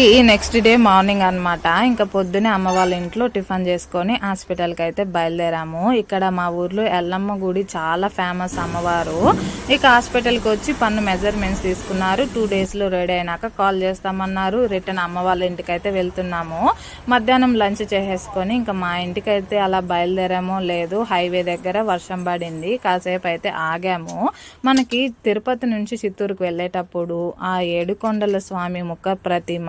ఈ next day morning అన్నమాట. ఇంకా పొద్దునే అమ్మ వాళ్ళ ఇంట్లో టిఫిన్ చేసుకొని హాస్పిటల్కి అయితే బయలుదేరాము. ఇక్కడ మా ఊర్లో ఎల్లమ్మ గుడి చాలా ఫేమస్ అమ్మవారు. ఇక హాస్పిటల్కి వచ్చి పన్ను మెజర్మెంట్స్ తీసుకున్నారు. టూ డేస్లో రెడీ అయినాక కాల్ చేస్తామన్నారు. రిటర్న్ అమ్మ వాళ్ళ ఇంటికి అయితే వెళ్తున్నాము. మధ్యాహ్నం లంచ్ చేసేసుకొని ఇంకా మా ఇంటికి అయితే అలా బయలుదేరామో లేదు హైవే దగ్గర వర్షం పడింది. కాసేపు అయితే ఆగాము. మనకి తిరుపతి నుంచి చిత్తూరుకు వెళ్ళేటప్పుడు ఆ ఏడుకొండల స్వామి ముఖ ప్రతిమ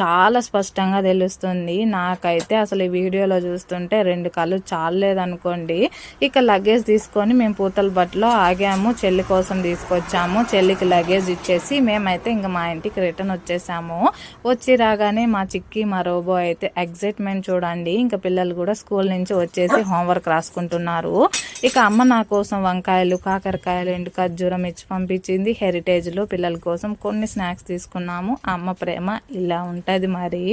చాలా స్పష్టంగా తెలుస్తుంది. నాకైతే అసలు ఈ వీడియోలో చూస్తుంటే రెండు కళ్ళు చాలేదనుకోండి ఇక లగేజ్ తీసుకొని మేము పూతల బట్టలో ఆగాము చెల్లి కోసం తీసుకొచ్చాము చెల్లికి లగేజ్ ఇచ్చేసి మేమైతే ఇంకా మా ఇంటికి రిటర్న్ వచ్చేసాము. వచ్చి రాగానే మా చిక్కి మా రోబో అయితే ఎగ్జైట్మెంట్ చూడండి. ఇంకా పిల్లలు కూడా స్కూల్ నుంచి వచ్చేసి హోంవర్క్ రాసుకుంటున్నారు. ఇక అమ్మ నా కోసం వంకాయలు కాకరకాయలు ఎండు ఖర్జూరం ఇచ్చి పంపించింది. హెరిటేజ్లో పిల్లల కోసం కొన్ని స్నాక్స్ తీసుకున్నాము. అమ్మ ప్రేమ ఇలా ఉంటుంది మరి